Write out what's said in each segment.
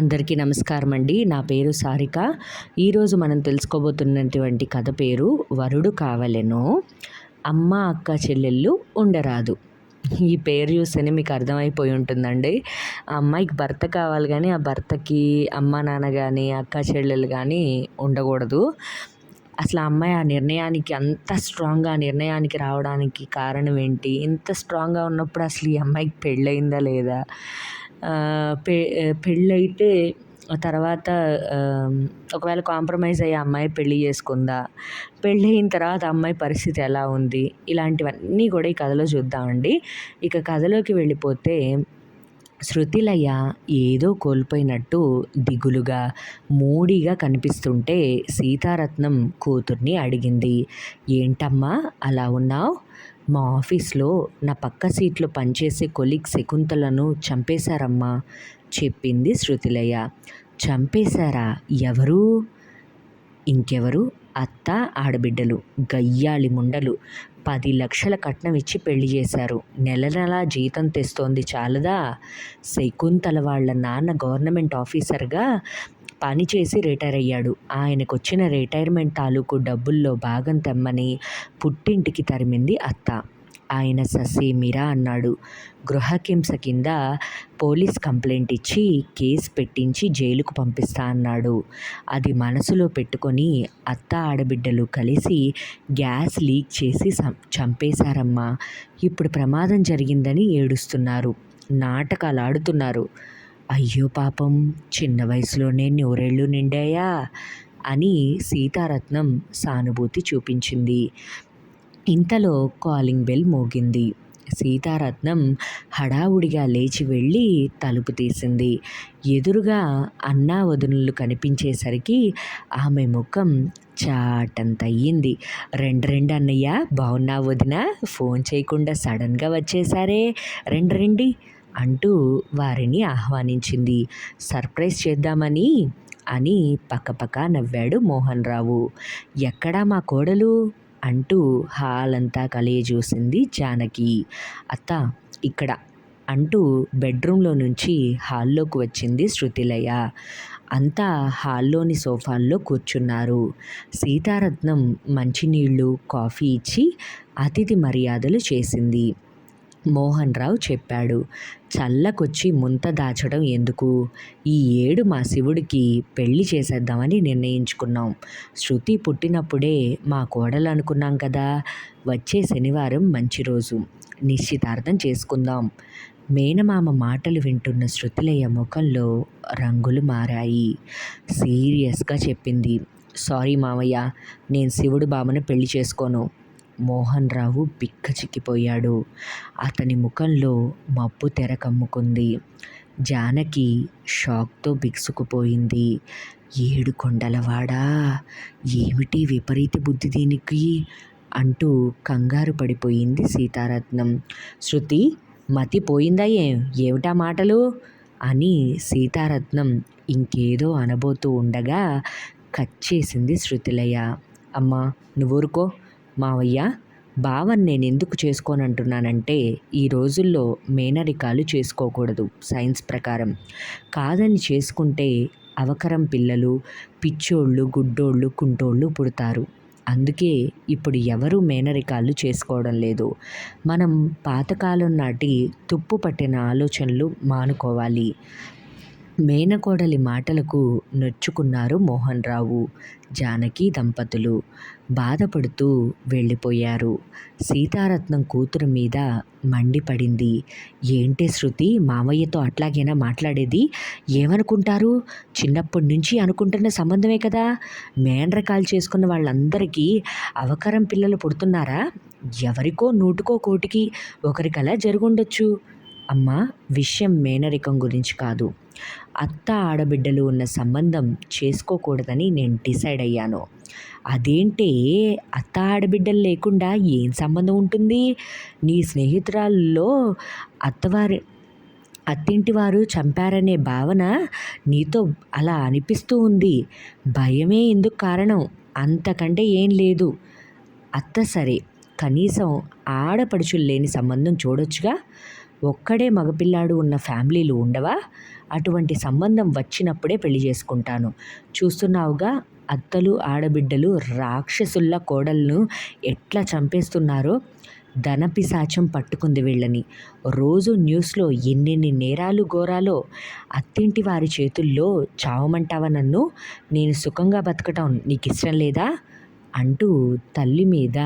అందరికీ నమస్కారం అండి నా పేరు సారిక. ఈరోజు మనం తెలుసుకోబోతున్నటువంటి కథ పేరు వరుడు కావలెను. అమ్మ అక్క చెల్లెళ్ళు ఉండరాదు. ఈ పేరు చూస్తేనే మీకు అర్థమైపోయి ఉంటుందండి. ఆ అమ్మాయికి భర్త కావాలి కానీ ఆ భర్తకి అమ్మ నాన్న కానీ అక్క చెల్లెలు కానీ ఉండకూడదు. అసలు ఆ అమ్మాయి ఆ నిర్ణయానికి అంత స్ట్రాంగ్గా ఆ నిర్ణయానికి రావడానికి కారణం ఏంటి? ఇంత స్ట్రాంగ్గా ఉన్నప్పుడు అసలు ఈ అమ్మాయికి పెళ్ళయిందా లేదా? పె పెళ్ళైతే తర్వాత ఒకవేళ కాంప్రమైజ్ అయ్యే అమ్మాయి పెళ్ళి చేసుకుందా? పెళ్ళి అయిన తర్వాత అమ్మాయి పరిస్థితి ఎలా ఉంది? ఇలాంటివన్నీ కూడా ఈ కథలో చూద్దామండి. ఇక కథలోకి వెళ్ళిపోతే శృతిలయ ఏదో కోల్పోయినట్టు దిగులుగా మూడిగా కనిపిస్తుంటే సీతారత్నం కూతుర్ని అడిగింది. ఏంటమ్మా అలా ఉన్నావు? మా ఆఫీస్లో నా పక్క సీట్లో పనిచేసే కొలీగ్ శకుంతలను చంపేశారమ్మా చెప్పింది శృతిలయ్య చంపేశారా? ఎవరు? ఇంకెవరు? అత్త ఆడబిడ్డలు గయ్యాలి ముండలు పది లక్షల కట్నం ఇచ్చి పెళ్ళి చేశారు. నెల నెలా జీతం తెస్తోంది చాలదా? శకుంతల వాళ్ళ నాన్న గవర్నమెంట్ ఆఫీసర్గా పనిచేసి రిటైర్ అయ్యాడు. ఆయనకు వచ్చిన రిటైర్మెంట్ తాలూకు డబ్బుల్లో భాగం తెమ్మని పుట్టింటికి తరిమింది అత్త. ఆయన ససేమిరా అన్నాడు. గృహహింస కింద పోలీస్ కంప్లైంట్ ఇచ్చి కేసు పెట్టించి జైలుకు పంపిస్తా అన్నాడు. అది మనసులో పెట్టుకొని అత్త ఆడబిడ్డలు కలిసి గ్యాస్ లీక్ చేసి చంపేశారమ్మా. ఇప్పుడు ప్రమాదం జరిగిందని ఏడుస్తున్నారు. నాటకాలు ఆడుతున్నారు అయ్యో పాపం చిన్న వయసులోనే నూరేళ్ళు నిండాయా? అని సీతారత్నం సానుభూతి చూపించింది. ఇంతలో కాలింగ్ బెల్ మోగింది. సీతారత్నం హడావుడిగా లేచి వెళ్ళి తలుపు తీసింది. ఎదురుగా అన్నా వదునులు కనిపించేసరికి ఆమె ముఖం చాటంత అయ్యింది రెండు రెండు అన్నయ్య బాగున్నా వదిన? ఫోన్ చేయకుండా సడన్గా వచ్చేసారే. రెండు రెండి. అంటూ వారిని ఆహ్వానించింది. సర్ప్రైజ్ చేద్దామని అని పక్కపక్క నవ్వాడు మోహన్ రావు ఎక్కడా మా కోడలు అంటూ హాల్ అంతా కలియజూసింది జానకి. అత్త ఇక్కడ అంటూ బెడ్రూమ్లో నుంచి హాల్లోకి వచ్చింది శృతిలయ. అంతా హాల్లోని సోఫాల్లో కూర్చున్నారు. సీతారత్నం మంచినీళ్ళు కాఫీ ఇచ్చి అతిథి మర్యాదలు చేసింది. మోహన్ రావు చెప్పాడు. చల్లకొచ్చి ముంత దాచడం ఎందుకు? ఈ ఏడు మా శివుడికి పెళ్ళి చేసేద్దామని నిర్ణయించుకున్నాం. శృతి పుట్టినప్పుడే మా కోడలు అనుకున్నాం కదా వచ్చే శనివారం మంచి రోజు. నిశ్చితార్థం చేసుకుందాం. మేనమామ మాటలు వింటున్న శృతిలయ్య ముఖంలో రంగులు మారాయి. సీరియస్గా చెప్పింది సారీ మామయ్య నేను శివుడు బామను పెళ్ళి చేసుకోను. మోహన్ రావు చిక్కిపోయాడు అతని ముఖంలో మబ్బు తెర కమ్ముకుంది జానకి షాక్తో బిగుసుకుపోయింది. ఏడు కొండలవాడా? ఏమిటి విపరీత బుద్ధి దీనికి? అంటూ కంగారు పడిపోయింది సీతారత్నం. శృతి మతి పోయిందా ఏమిటా మాటలు? అని సీతారత్నం ఇంకేదో అనబోతూ ఉండగా కచ్చేసింది శృతిలయ్య అమ్మా నువ్వురుకో మావయ్య బావని నేను ఎందుకు చేసుకోనంటున్నానంటే ఈ రోజుల్లో మేనరికాలు చేసుకోకూడదు సైన్స్ ప్రకారం. కాదని చేసుకుంటే అవకరం పిల్లలు పిచ్చోళ్ళు గుడ్డోళ్ళు కుంటోళ్ళు పుడతారు. అందుకే ఇప్పుడు ఎవరు మేనరికాలు చేసుకోవడం లేదు. మనం పాతకాలం నాటి తుప్పు పట్టిన ఆలోచనలు మానుకోవాలి. మేనకోడలి మాటలకు నొచ్చుకున్నారు మోహన్ రావు జానకి దంపతులు. బాధపడుతూ వెళ్ళిపోయారు. సీతారత్నం కూతురు మీద మండిపడింది. ఏంటి శృతి మామయ్యతో అట్లాగైనా మాట్లాడేది? ఏమనుకుంటారు? చిన్నప్పటి నుంచి అనుకుంటున్న సంబంధమే కదా. మేనరకాలు చేసుకున్న వాళ్ళందరికీ అవకరం పిల్లలు పుడుతున్నారా? ఎవరికో నూటుకో కోటికి ఒకరికలా జరుగుండొచ్చు. అమ్మ విషయం మేనరికం గురించి కాదు. అత్త ఆడబిడ్డలు ఉన్న సంబంధం చేసుకోకూడదని నేను డిసైడ్ అయ్యాను. అదేంటే అత్త ఆడబిడ్డలు లేకుండా ఏం సంబంధం ఉంటుంది? నీ స్నేహితురాల్లో అత్తవారి అత్తింటి వారు చంపారనే భావన నీతో అలా అనిపిస్తూ ఉంది. భయమే ఎందుకు కారణం? అంతకంటే ఏం లేదు. అత్త సరే కనీసం ఆడపడుచులు లేని సంబంధం చూడొచ్చుగా? ఒక్కడే మగపిల్లాడు ఉన్న ఫ్యామిలీలు ఉండవా? అటువంటి సంబంధం వచ్చినప్పుడే పెళ్ళి చేసుకుంటాను. చూస్తున్నావుగా అత్తలు ఆడబిడ్డలు రాక్షసుల్లా కోడలను ఎట్లా చంపేస్తున్నారో? ధనపిశాచం పట్టుకుంది వీళ్ళని. రోజు న్యూస్లో ఎన్నెన్ని నేరాలు ఘోరాలో? అత్తింటి వారి చేతుల్లో చావమంటావా నన్ను? నేను సుఖంగా బతకటం నీకు ఇష్టం లేదా? అంటూ తల్లి మీద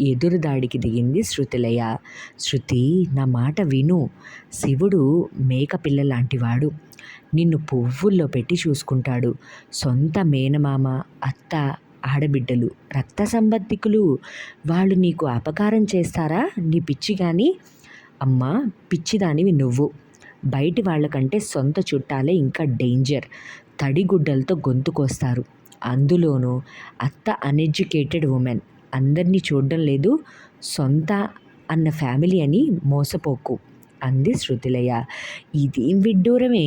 ఎదురుదాడికి దిగింది శృతిలయ. శృతి నా మాట విను. శివుడు మేకపిల్ల లాంటివాడు నిన్ను పువ్వుల్లో పెట్టి చూసుకుంటాడు. సొంత మేనమామ అత్త ఆడబిడ్డలు రక్త సంబంధికులు వాళ్ళు నీకు అపకారం చేస్తారా? నీ పిచ్చి కానీ అమ్మా పిచ్చిదానివి నువ్వు. బయటి వాళ్ళకంటే సొంత చుట్టాలే ఇంకా డేంజర్. తడిగుడ్డలతో గొంతుకొస్తారు అందులోనూ అత్త అన్ఎడ్యుకేటెడ్ ఉమెన్. అందరినీ చూడడం లేదు. సొంత అన్న ఫ్యామిలీ అని మోసపోకు. అంది శృతిలయ. ఇదేం విడ్డూరమే?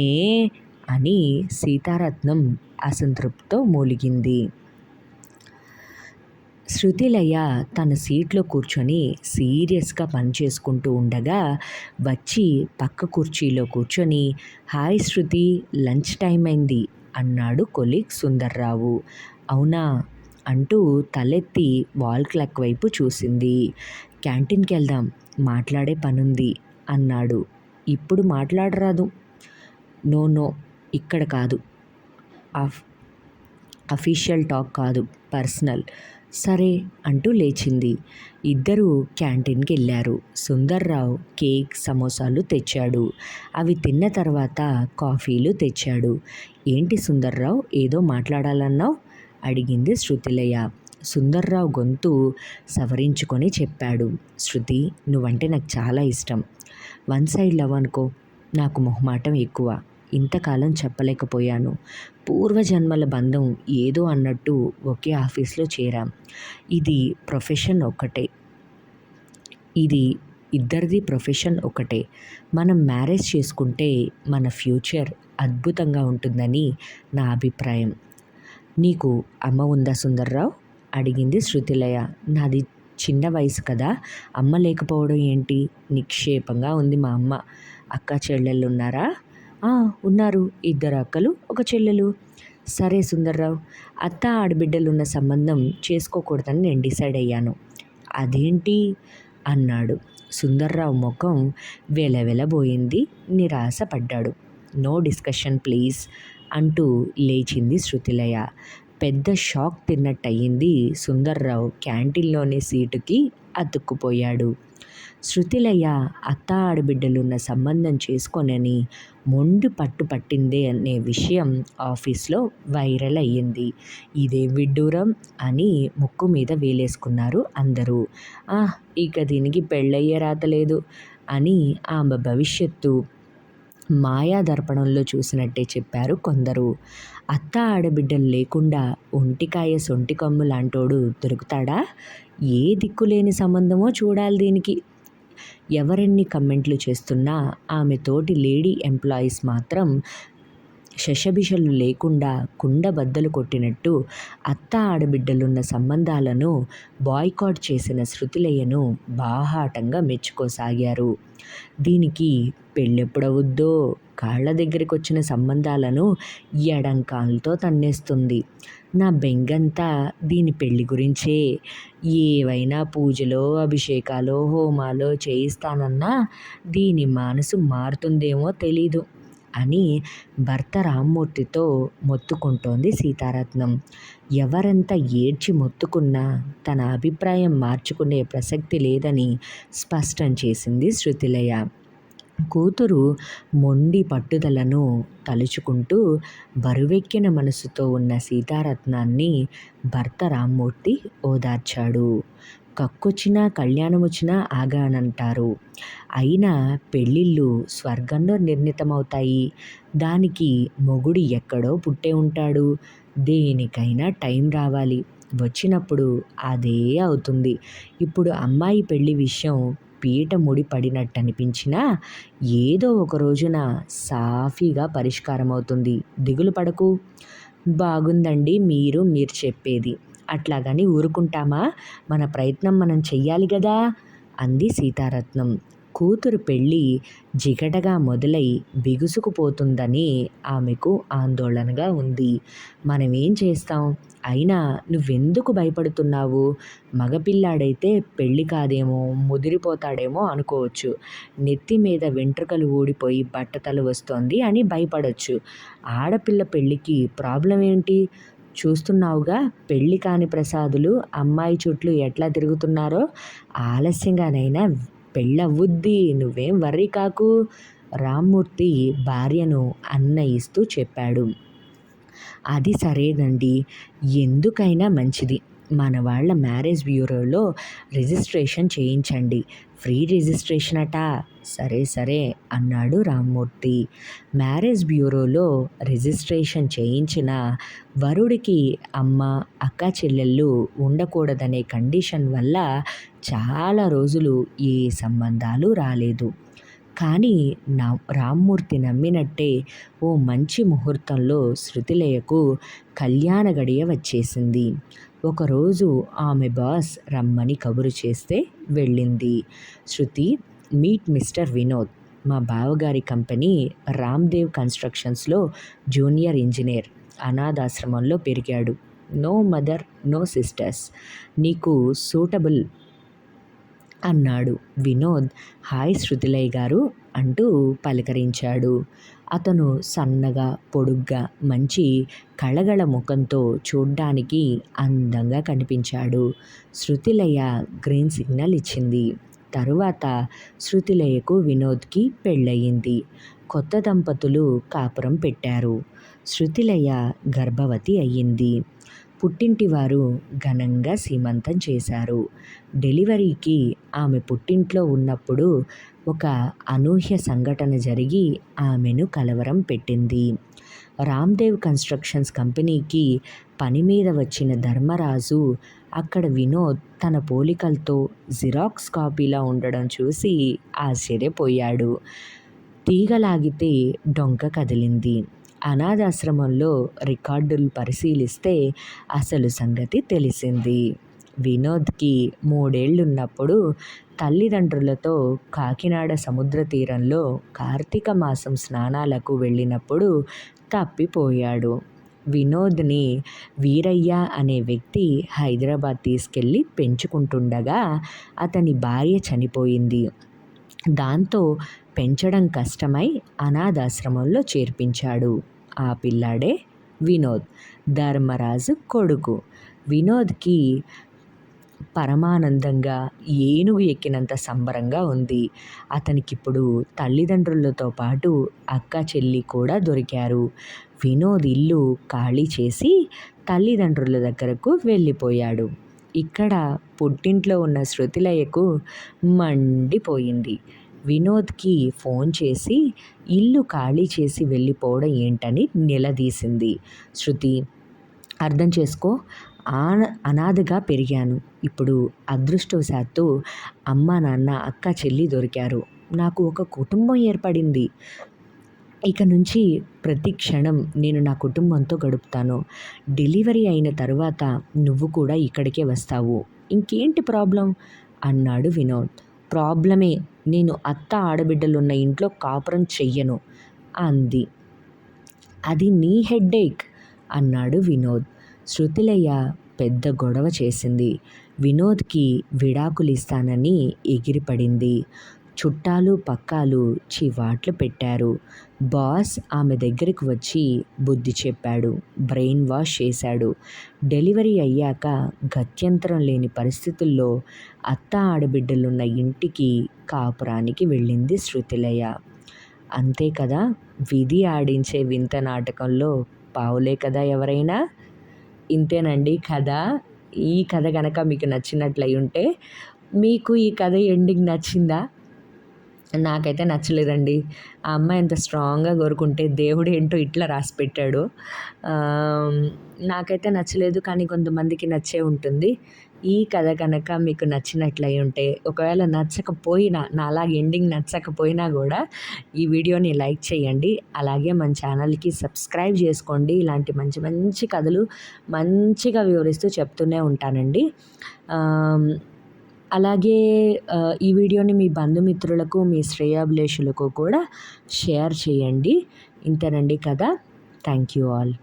అని సీతారత్నం అసంతృప్తితో మూలిగింది. శృతిలయ తన సీట్లో కూర్చొని సీరియస్గా పనిచేసుకుంటూ ఉండగా వచ్చి పక్క కుర్చీలో కూర్చొని హాయ్ శృతి లంచ్ టైం అయింది అన్నాడు కొలీగ్ సుందర్రావు. అవునా? అంటూ తలెత్తి వాల్ క్లాక్ వైపు చూసింది. క్యాంటీన్కి వెళ్దాం మాట్లాడే పనుంది అన్నాడు. ఇప్పుడు మాట్లాడరాదు. నో నో ఇక్కడ కాదు. అఫ్ అఫీషియల్ టాక్ కాదు పర్సనల్. సరే అంటూ లేచింది. ఇద్దరూ క్యాంటీన్కి వెళ్ళారు సుందర్రావు కేక్ సమోసాలు తెచ్చాడు. అవి తిన్న తర్వాత కాఫీలు తెచ్చాడు. ఏంటి సుందర్రావు ఏదో మాట్లాడాలన్నావు? అడిగింది శృతిలయ. సుందర్రావు గొంతు సవరించుకొని చెప్పాడు. శృతి నువ్వంటే నాకు చాలా ఇష్టం. వన్ సైడ్ లవ్ అనుకో నాకు మొహమాటం ఎక్కువ. ఇంతకాలం చెప్పలేకపోయాను. పూర్వజన్మల బంధం ఏదో అన్నట్టు ఒకే ఆఫీస్లో చేరాం. ఇది ప్రొఫెషన్ ఒక్కటే. ఇది ఇద్దరిది ప్రొఫెషన్ ఒకటే మనం మ్యారేజ్ చేసుకుంటే మన ఫ్యూచర్ అద్భుతంగా ఉంటుందని నా అభిప్రాయం. నీకు అమ్మ ఉందా సుందర్రావు? అడిగింది శృతిలయ. నాది చిన్న వయసు కదా అమ్మ లేకపోవడం ఏంటి? నిక్షేపంగా ఉంది మా అమ్మ. అక్క చెల్లెళ్ళు ఉన్నారా ఉన్నారు ఇద్దరు అక్కలు ఒక చెల్లెలు. సరే సుందర్రావు అత్త ఆడబిడ్డలున్న సంబంధం చేసుకోకూడదని నేను డిసైడ్ అయ్యాను. అదేంటి? అన్నాడు. సుందర్రావు ముఖం వెలవెలబోయింది నిరాశపడ్డాడు. నో డిస్కషన్ ప్లీజ్ అంటూ లేచింది శృతిలయ. పెద్ద షాక్ తిన్నట్టయింది సుందర్రావు క్యాంటీన్లోని సీటుకి అతుక్కుపోయాడు. శృతిలయ్య అత్త ఆడబిడ్డలున్న సంబంధం చేసుకోనని మొండి పట్టు పట్టిందే అనే విషయం ఆఫీస్లో వైరల్ అయ్యింది. ఇదే విడ్డూరం అని ముక్కు మీద వేలేసుకున్నారు అందరూ. ఇక దీనికి పెళ్ళయ్యే రాతలేదు అని ఆమె భవిష్యత్తు మాయా దర్పణంలో చూసినట్టే చెప్పారు కొందరు. అత్త ఆడబిడ్డలు లేకుండా ఒంటికాయ సొంటి కమ్ము లాంటోడు దొరుకుతాడా? ఏ దిక్కులేని సంబంధమో చూడాలి దీనికి. ఎవరెన్ని కమెంట్లు చేస్తున్నా ఆమె తోటి లేడీ ఎంప్లాయీస్ మాత్రం శశభిషలు లేకుండా కుండ బద్దలు కొట్టినట్టు అత్త ఆడబిడ్డలున్న సంబంధాలను బాయ్కాట్ చేసిన శృతిలయ్యను బాహాటంగా మెచ్చుకోసాగారు. దీనికి పెళ్ళెప్పుడవుద్దో కాళ్ళ దగ్గరికి వచ్చిన సంబంధాలను ఎడంకాలతో తన్నేస్తుంది. నా బెంగంతా దీని పెళ్ళి గురించే. ఏవైనా పూజలో అభిషేకాలో హోమాలో చేయిస్తానన్నా దీని మనసు మారుతుందేమో తెలీదు. అని భర్త రామ్మూర్తితో మొత్తుకుంటోంది సీతారత్నం. ఎవరెంత ఏడ్చి మొత్తుకున్నా తన అభిప్రాయం మార్చుకునే ప్రసక్తి లేదని స్పష్టం చేసింది శృతిలయ. కూతురు మొండి పట్టుదలను తలుచుకుంటూ బరువెక్కిన మనసుతో ఉన్న సీతారత్నాన్ని భర్త రామ్మూర్తి ఓదార్చాడు. కక్కొచ్చినా కళ్యాణమొచ్చినా ఆగానంటారు. అయినా పెళ్ళిళ్ళు స్వర్గంలో నిర్ణీతమవుతాయి. దానికి మొగుడు ఎక్కడో పుట్టే ఉంటాడు. దేనికైనా టైం రావాలి. వచ్చినప్పుడు అదే అవుతుంది. ఇప్పుడు అమ్మాయి పెళ్ళి విషయం పీట ముడి పడినట్టు అనిపించినా ఏదో ఒక రోజున సాఫీగా పరిష్కారం అవుతుంది దిగులు పడకు. బాగుందండి మీరు మీరు చెప్పేది. అట్లాగని ఊరుకుంటామా? మన ప్రయత్నం మనం చెయ్యాలి కదా అంది సీతారత్నం. కూతురు పెళ్ళి జిగటగా మొదలై బిగుసుకుపోతుందని ఆమెకు ఆందోళనగా ఉంది. మనం ఏం చేస్తాం? అయినా నువ్వెందుకు భయపడుతున్నావు? మగపిల్లాడైతే పెళ్ళి కాదేమో ముదిరిపోతాడేమో అనుకోవచ్చు. నెత్తి మీద వెంట్రుకలు ఊడిపోయి బట్టతలు వస్తోంది అని భయపడచ్చు. ఆడపిల్ల పెళ్ళికి ప్రాబ్లం ఏంటి చూస్తున్నావుగా? పెళ్ళి కాని ప్రసాదులు అమ్మాయి చుట్లు ఎట్లా తిరుగుతున్నారో? ఆలస్యంగానైనా పెళ్ళవుద్ది నువ్వేం వర్రీ కాకు. రామ్మూర్తి భార్యను అన్నయిస్తూ చెప్పాడు. అది సరేనండి. ఎందుకైనా మంచిది. మన వాళ్ళ మ్యారేజ్ బ్యూరోలో రిజిస్ట్రేషన్ చేయించండి. ఫ్రీ రిజిస్ట్రేషన్ అట. సరే సరే అన్నాడు రామ్మూర్తి. మ్యారేజ్ బ్యూరోలో రిజిస్ట్రేషన్ చేయించిన వరుడికి అమ్మ అక్క చెల్లెళ్ళు ఉండకూడదనే కండిషన్ వల్ల చాలా రోజులు ఏ సంబంధాలు రాలేదు. కానీ నా రామ్మూర్తి నమ్మినట్టే ఓ మంచి ముహూర్తంలో శృతిలయకు కళ్యాణ గడియ వచ్చేసింది. ఒకరోజు ఆమె బాస్ రమ్మని కబురు చేస్తే వెళ్ళింది. Shruti meet mister Vinod. మా బావగారి కంపెనీ రామ్దేవ్ కన్స్ట్రక్షన్స్లో జూనియర్ ఇంజనీర్. అనాథాశ్రమంలో పెరిగాడు. No mother no sisters. నీకు సూటబుల్ అన్నాడు. వినోద్ హాయ్ శృతిలయ్య గారు అంటూ పలకరించాడు. అతను సన్నగా పొడుగ్గా మంచి కళగళ ముఖంతో చూడ్డానికి అందంగా కనిపించాడు. శృతిలయ గ్రీన్ సిగ్నల్ ఇచ్చింది. తరువాత శృతిలయకు వినోద్కి పెళ్ళయింది. కొత్త దంపతులు కాపురం పెట్టారు. శృతిలయ గర్భవతి అయ్యింది. పుట్టింటి వారు ఘనంగా సీమంతం చేశారు. డెలివరీకి ఆమె పుట్టింట్లో ఉన్నప్పుడు ఒక అనూహ్య సంఘటన జరిగి ఆమెను కలవరం పెట్టింది. రామ్దేవ్ కన్స్ట్రక్షన్స్ కంపెనీకి పని మీద వచ్చిన ధర్మరాజు అక్కడ వినోద్ తన పోలికలతో జిరాక్స్ కాపీలా ఉండడం చూసి ఆశ్చర్యపోయాడు. తీగలాగితే డొంక కదిలింది. అనాథాశ్రమంలో రికార్డులు పరిశీలిస్తే అసలు సంగతి తెలిసింది. వినోద్కి మూడేళ్ళున్నప్పుడు తల్లిదండ్రులతో కాకినాడ సముద్ర తీరంలో కార్తీక మాసం స్నానాలకు వెళ్ళినప్పుడు తప్పిపోయాడు. వినోద్ని వీరయ్య అనే వ్యక్తి హైదరాబాద్ తీసుకెళ్ళి పెంచుకుంటుండగా అతని భార్య చనిపోయింది. దాంతో పెంచడం కష్టమై అనాథాశ్రమంలో చేర్పించాడు. ఆ పిల్లాడే వినోద్ ధర్మరాజు కొడుకు. వినోద్కి పరమానందంగా ఏనుగు ఎక్కినంత సంబరంగా ఉంది. అతనికిప్పుడు తల్లిదండ్రులతో పాటు అక్క చెల్లి కూడా దొరికారు. వినోద్ ఇల్లు ఖాళీ చేసి తల్లిదండ్రుల దగ్గరకు వెళ్ళిపోయాడు. ఇక్కడ పుట్టింట్లో ఉన్న శృతిలయకు మండిపోయింది. వినోద్కి ఫోన్ చేసి ఇల్లు ఖాళీ చేసి వెళ్ళిపోవడం ఏంటని నిలదీసింది. శృతి అర్థం చేసుకో అనాథగా పెరిగాను. ఇప్పుడు అదృష్టవశాత్తు అమ్మ నాన్న అక్క చెల్లి దొరికారు. నాకు ఒక కుటుంబం ఏర్పడింది. ఇక నుంచి ప్రతి క్షణం నేను నా కుటుంబంతో గడుపుతాను. డెలివరీ అయిన తర్వాత నువ్వు కూడా ఇక్కడికే వస్తావు. ఇంకేంటి ప్రాబ్లం? అన్నాడు వినోద్. ప్రాబ్లమే. నేను అత్త ఆడబిడ్డలున్న ఇంట్లో కాపురం చెయ్యను అంది. అది నీ హెడ్ఏక్ అన్నాడు వినోద్. శృతిలయ్య పెద్ద గొడవ చేసింది. వినోద్కి విడాకులు ఇస్తానని ఎగిరిపడింది. చుట్టాలు పక్కాలు చివాట్లు పెట్టారు. బాస్ ఆమె దగ్గరికి వచ్చి బుద్ధి చెప్పాడు. బ్రెయిన్ వాష్ చేశాడు. డెలివరీ అయ్యాక గత్యంతరం లేని పరిస్థితుల్లో అత్త ఆడబిడ్డలున్న ఇంటికి కాపురానికి వెళ్ళింది శృతిలయ. అంతే కదా? విధి ఆడించే వింత నాటకంలో పావులే కదా ఎవరైనా? ఇంతేనండి కథ ఈ కథ కనుక మీకు నచ్చినట్లయి ఉంటే మీకు ఈ కథ ఎండింగ్ నచ్చిందా? నాకైతే నచ్చలేదండి. ఆ అమ్మాయి ఎంత స్ట్రాంగ్గా కోరుకుంటే దేవుడు ఏంటో ఇట్లా రాసి పెట్టాడు. నాకైతే నచ్చలేదు కానీ కొంతమందికి నచ్చే ఉంటుంది. ఈ కథ కనుక మీకు నచ్చినట్లయి ఉంటే ఒకవేళ నచ్చకపోయినా నాలాగ ఎండింగ్ నచ్చకపోయినా కూడా ఈ వీడియోని లైక్ చేయండి. అలాగే మన ఛానల్కి సబ్స్క్రైబ్ చేసుకోండి. ఇలాంటి మంచి మంచి కథలు మంచిగా వివరిస్తూ చెప్తూనే ఉంటానండి. అలాగే ఈ వీడియోని మీ బంధుమిత్రులకు మీ శ్రేయాభిలేషులకు కూడా షేర్ చేయండి. ఇంతేనండి కదా థ్యాంక్ యూ ఆల్.